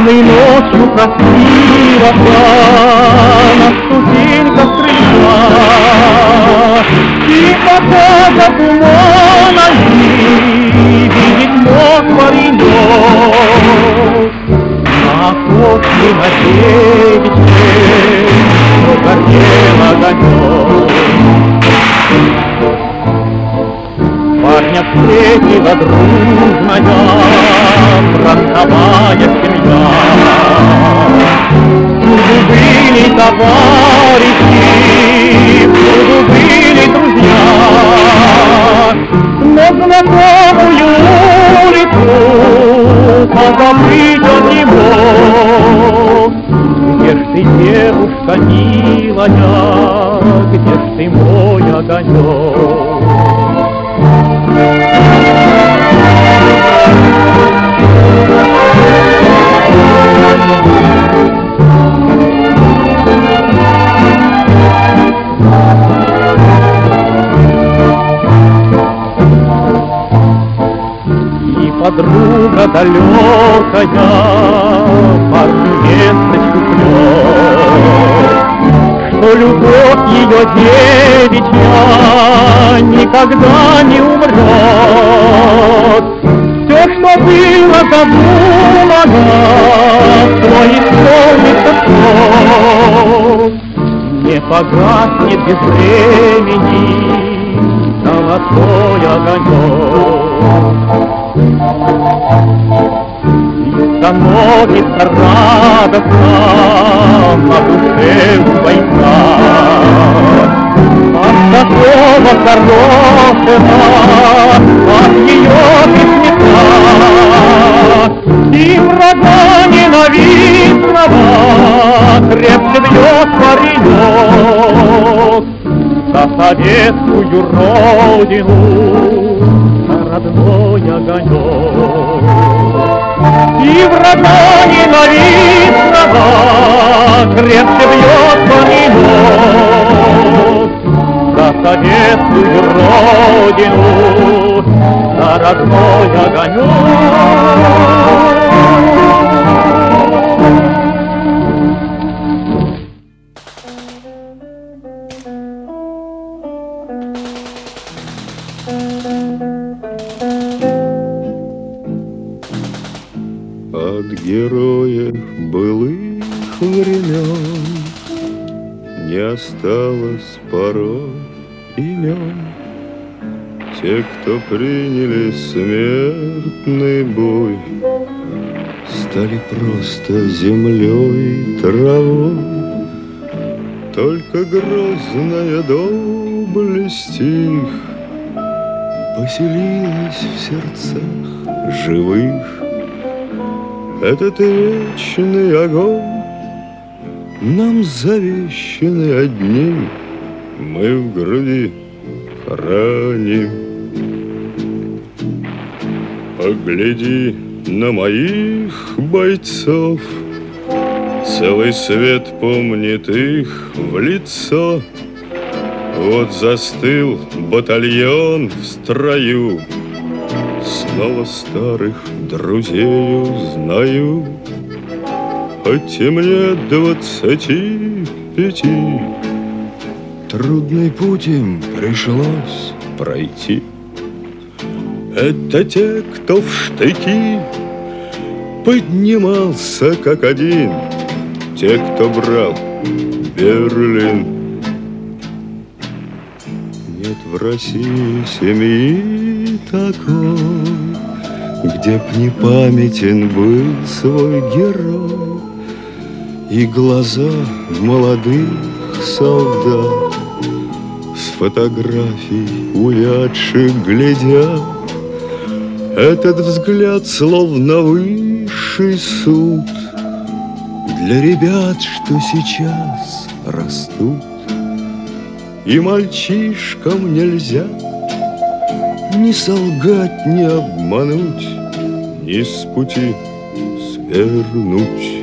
Темной ночью красиво на ступеньках крыльца. И пока туманами видит мог паренек. На кухне на милая, где ж ты мой огонек? Подруга далекая парню весточку шлет, Что любовь ее девичья никогда не умрет. Все, что было задумано, то исполнится срок. Не погаснет без времени золотой огонек. И становится радостно на душе у бойца. От такого хорошего, от ее песняка. И врага ненавистного крепче бьет паренек за советскую родину, за родной огонек. И врага ненавистного крепче бьет паренек за советскую родину, за родной огонек. Не осталось порой имен. Те, кто приняли смертный бой, Стали просто землей травой. Только грозная доблесть их Поселилась в сердцах живых. Этот вечный огонь Нам завещаны одни, Мы в груди храним. Погляди на моих бойцов, Целый свет помнит их в лицо. Вот застыл батальон в строю, Снова старых друзей узнаю, Хоть и мне двадцати пяти, Трудный путь им пришлось пройти. Это те, кто в штыки Поднимался как один, Те, кто брал Берлин. Нет в России семьи такой, Где б не памятен был свой герой И глаза молодых солдат С фотографий увядших глядят Этот взгляд словно высший суд Для ребят, что сейчас растут. И мальчишкам нельзя Ни солгать, ни обмануть, Ни с пути свернуть.